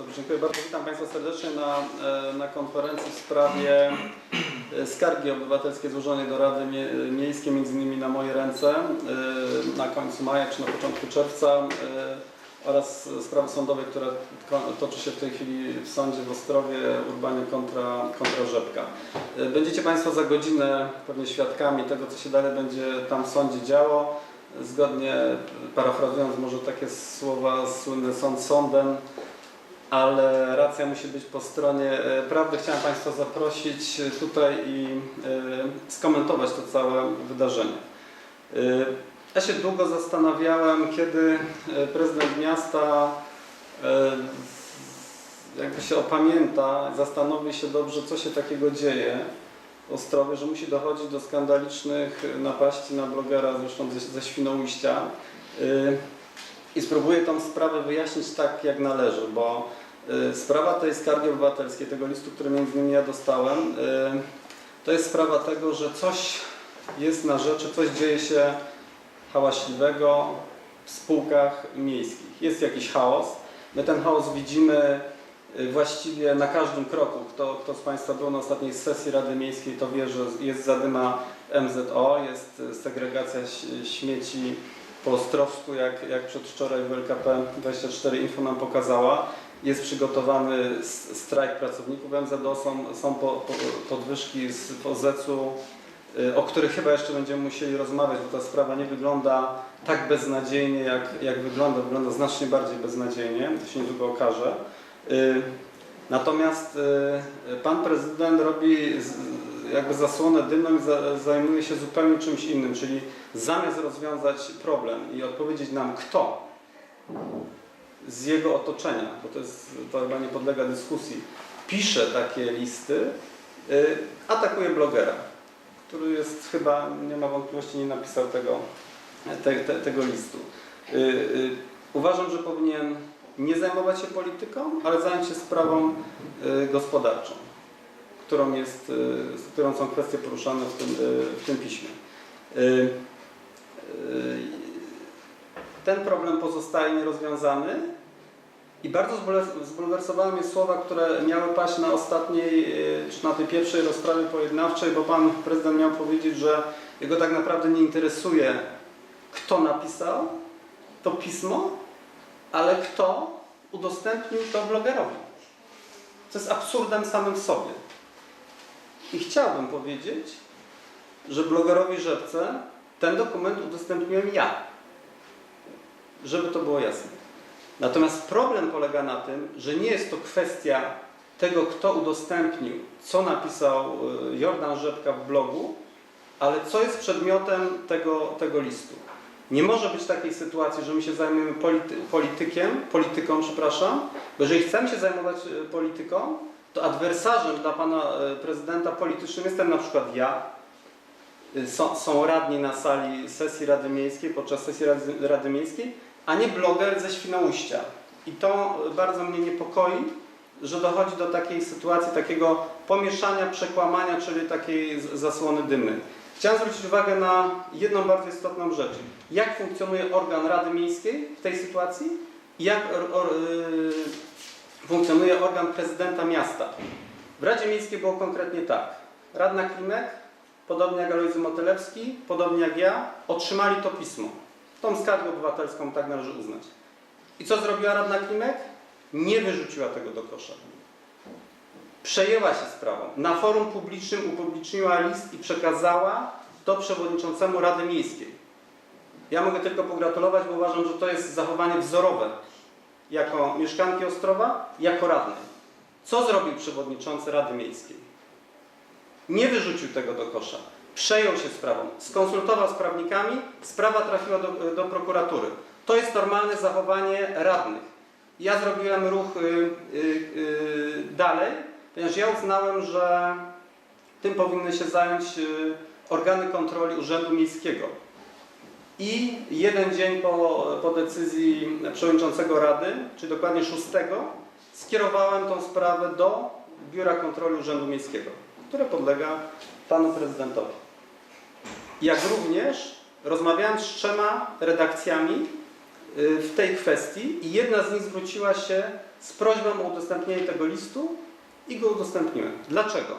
Dobrze, dziękuję bardzo. Witam Państwa serdecznie na, e, na konferencji w sprawie e, skargi obywatelskiej złożonej do Rady Mie- Miejskiej, między innymi na moje ręce, e, na końcu maja czy na początku czerwca oraz sprawy sądowej, która toczy się w tej chwili w sądzie w Ostrowie, Urbanie kontra, kontra Rzepka. Będziecie Państwo za godzinę pewnie świadkami tego, co się dalej będzie tam w sądzie działo. Zgodnie, parafrazując może takie słowa słynne sąd sądem, ale racja musi być po stronie e, prawdy. Chciałem Państwa zaprosić e, tutaj i e, skomentować to całe wydarzenie. Ja się długo zastanawiałem, kiedy prezydent miasta jakby się opamięta, zastanowi się dobrze, co się takiego dzieje w Ostrowie, że musi dochodzić do skandalicznych napaści na blogera, zresztą ze, ze Świnoujścia. I spróbuję tą sprawę wyjaśnić tak, jak należy, bo y, sprawa tej skargi obywatelskiej, tego listu, który między innymi ja dostałem, y, to jest sprawa tego, że coś jest na rzeczy, coś dzieje się hałaśliwego w spółkach miejskich. Jest jakiś chaos. My ten chaos widzimy y, właściwie na każdym kroku. Kto, kto z Państwa był na ostatniej sesji Rady Miejskiej, to wie, że jest zadyma MZO, jest segregacja śmieci po Ostrowsku, jak, jak przedwczoraj w LKP 24 Info nam pokazała. Jest przygotowany strajk pracowników MZO, są, są po, po, podwyżki z OZEC-u, y, o których chyba jeszcze będziemy musieli rozmawiać, bo ta sprawa nie wygląda tak beznadziejnie, jak, jak wygląda. Wygląda znacznie bardziej beznadziejnie, to się niedługo okaże. Y, Natomiast y, pan prezydent robi jakby zasłonę dymną i za- zajmuje się zupełnie czymś innym, czyli zamiast rozwiązać problem i odpowiedzieć nam kto z jego otoczenia, bo to, jest, to chyba nie podlega dyskusji, pisze takie listy, y, atakuje blogera, który jest chyba, nie ma wątpliwości, nie napisał tego, te, te, tego listu. Y, y, Uważam, że powinien nie zajmować się polityką, ale zająć się sprawą y, gospodarczą, którą, jest, y, którą są kwestie poruszane w tym, y, w tym piśmie. Y, Ten problem pozostaje nierozwiązany i bardzo zbulwer- zbulwersowały mnie słowa, które miały paść na ostatniej, czy na tej pierwszej rozprawie pojednawczej, bo pan prezydent miał powiedzieć, że jego tak naprawdę nie interesuje, kto napisał to pismo, ale kto udostępnił to blogerowi. Co jest absurdem samym w sobie. I chciałbym powiedzieć, że blogerowi Rzepce ten dokument udostępniłem ja. Żeby to było jasne. Natomiast problem polega na tym, że nie jest to kwestia tego, kto udostępnił, co napisał y, Jordan Rzepka w blogu, ale co jest przedmiotem tego, tego listu. Nie może być takiej sytuacji, że my się zajmujemy polity, politykiem, polityką, przepraszam, bo jeżeli chcemy się zajmować e, polityką, to adwersarzem dla pana e, prezydenta politycznym jestem na przykład ja, Y, są, są radni na sali sesji Rady Miejskiej, podczas sesji Rady, Rady Miejskiej, a nie bloger ze Świnoujścia. I to e, bardzo mnie niepokoi, że dochodzi do takiej sytuacji, takiego pomieszania, przekłamania, czyli takiej zasłony dymnej. Chciałem zwrócić uwagę na jedną bardzo istotną rzecz. Jak funkcjonuje organ Rady Miejskiej w tej sytuacji jak or, or, yy, funkcjonuje organ prezydenta miasta. W Radzie Miejskiej było konkretnie tak. Radna Klimek, podobnie jak Alojzy Motylewski, podobnie jak ja, otrzymali to pismo. Tą skargę obywatelską tak należy uznać. I co zrobiła Radna Klimek? Nie wyrzuciła tego do kosza. Przejęła się sprawą. Na forum publicznym upubliczniła list i przekazała to przewodniczącemu Rady Miejskiej. Ja mogę tylko pogratulować, bo uważam, że to jest zachowanie wzorowe jako mieszkanki Ostrowa, jako radnej. Co zrobił przewodniczący Rady Miejskiej? Nie wyrzucił tego do kosza. Przejął się sprawą, skonsultował z prawnikami, sprawa trafiła do, do prokuratury. To jest normalne zachowanie radnych. Ja zrobiłem ruch y, y, y, dalej, ponieważ ja uznałem, że tym powinny się zająć organy kontroli Urzędu Miejskiego. I jeden dzień po, po decyzji przewodniczącego Rady, czyli dokładnie 6, skierowałem tą sprawę do Biura Kontroli Urzędu Miejskiego, które podlega panu prezydentowi. Jak również rozmawiałem z trzema redakcjami y, w tej kwestii i jedna z nich zwróciła się z prośbą o udostępnienie tego listu i go udostępniłem. Dlaczego?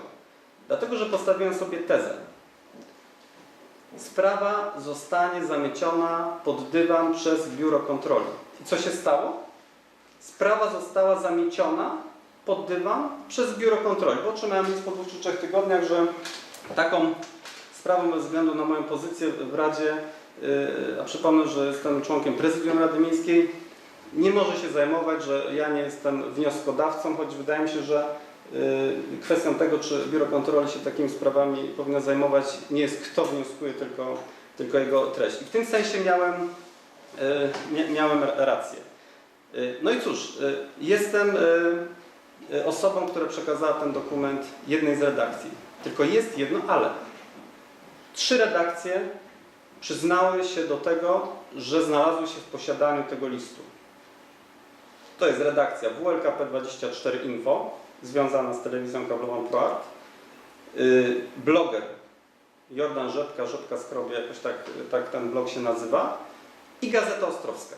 Dlatego, że postawiłem sobie tezę. Sprawa zostanie zamieciona pod dywan przez biuro kontroli. I co się stało? Sprawa została zamieciona pod dywan przez biuro kontroli. Bo otrzymałem list po dwóch czy trzech tygodniach, że taką sprawą bez względu na moją pozycję w Radzie, yy, a przypomnę, że jestem członkiem prezydium Rady Miejskiej, nie może się zajmować, że ja nie jestem wnioskodawcą, choć wydaje mi się, że kwestią tego, czy biuro kontroli się takimi sprawami powinno zajmować, nie jest kto wnioskuje, tylko, tylko jego treść. I w tym sensie miałem, mia- miałem rację. Yy, No i cóż, jestem osobą, która przekazała ten dokument jednej z redakcji. Tylko jest jedno ale. Trzy redakcje przyznały się do tego, że znalazły się w posiadaniu tego listu. To jest redakcja WLKP24 Info, związana z telewizją kablową ProArt, yy, bloger Jordan Rzepka, Rzepka Skrobie, jakoś tak, tak ten blog się nazywa, i Gazeta Ostrowska,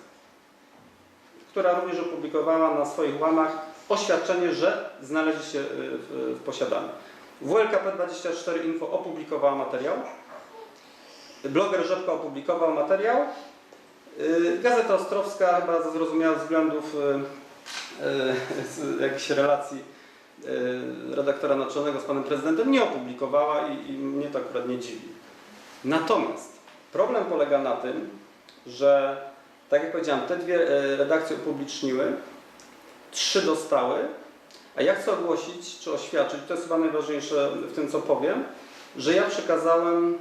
która również opublikowała na swoich łamach oświadczenie, że znaleźli się yy, w, w posiadaniu. WLKP24 Info opublikowała materiał, bloger Rzepka opublikował materiał, Yy, Gazeta Ostrowska chyba ze zrozumiałych względów yy, jakichś relacji redaktora naczelnego z panem prezydentem nie opublikowała i, i mnie to akurat nie dziwi. Natomiast problem polega na tym, że tak jak powiedziałem, te dwie yy, redakcje upubliczniły, trzy dostały, a ja chcę ogłosić czy oświadczyć, to jest chyba najważniejsze w tym co powiem, że ja przekazałem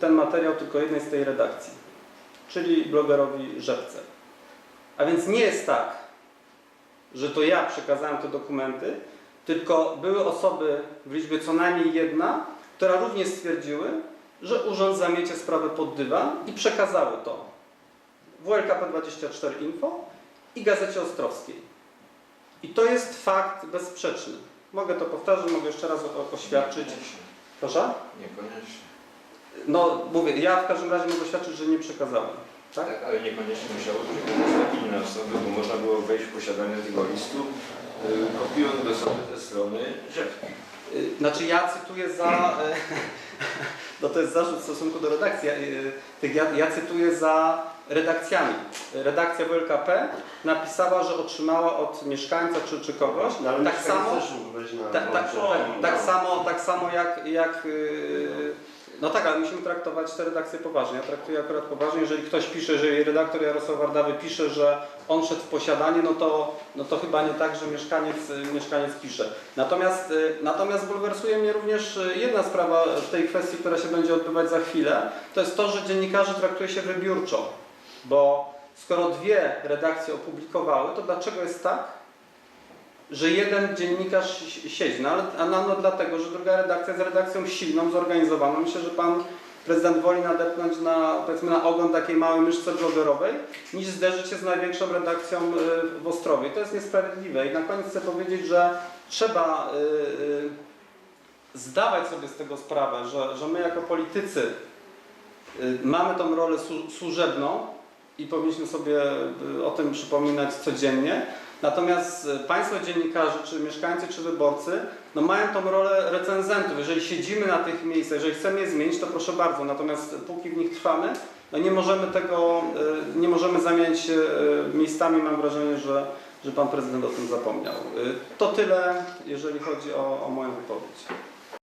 ten materiał tylko jednej z tej redakcji czyli blogerowi Rzepce. A więc nie jest tak, że to ja przekazałem te dokumenty, tylko były osoby w liczbie co najmniej jedna, która również stwierdziły, że urząd zamiecie sprawę pod dywan i przekazały to WLKP24 Info i Gazecie Ostrowskiej. I to jest fakt bezsprzeczny. Mogę to powtarzać, mogę jeszcze raz oświadczyć. Niekoniecznie. Proszę? Niekoniecznie. No mówię, ja w każdym razie mogę oświadczyć, że nie przekazałem. Tak? Tak, ale niekoniecznie musiało być inne osoby, bo można było wejść w posiadanie tego listu, kopiując go sobie ze strony rzepki. Y, Znaczy ja cytuję za. e, No to jest zarzut w stosunku do redakcji. y, tych Ja, ja cytuję za redakcjami. Redakcja WLKP napisała, że otrzymała od mieszkańca czy, czy kogoś. No, ale tak samo. Tak, tak, tak, łącze. tak, samo, tak samo jak, jak yy, no tak, ale musimy traktować te redakcje poważnie. Ja traktuję akurat poważnie, jeżeli ktoś pisze, jeżeli redaktor Jarosław Wardawy pisze, że on szedł w posiadanie, no to, no to chyba nie tak, że mieszkaniec, mieszkaniec pisze. Natomiast, y, natomiast bulwersuje mnie również y, jedna sprawa w tej kwestii, która się będzie odbywać za chwilę, to jest to, że dziennikarzy traktuje się wybiórczo, bo skoro dwie redakcje opublikowały, to dlaczego jest tak, że jeden dziennikarz si- siedzi. No, a no, no dlatego, że druga redakcja jest redakcją silną, zorganizowaną. Myślę, że pan prezydent woli nadepnąć na, powiedzmy, na ogon takiej małej myszce blogerowej, niż zderzyć się z największą redakcją y, w Ostrowie. To jest niesprawiedliwe. I na koniec chcę powiedzieć, że trzeba y, y, zdawać sobie z tego sprawę, że, że my jako politycy mamy tą rolę słu- służebną i powinniśmy sobie o tym przypominać codziennie. Natomiast e, Państwo dziennikarze, czy mieszkańcy, czy wyborcy, no mają tą rolę recenzentów. Jeżeli siedzimy na tych miejscach, jeżeli chcemy je zmienić, to proszę bardzo. Natomiast póki w nich trwamy, no nie możemy tego, e, nie możemy zamieniać e, miejscami. Mam wrażenie, że, że Pan Prezydent o tym zapomniał. E, To tyle, jeżeli chodzi o, o moją wypowiedź.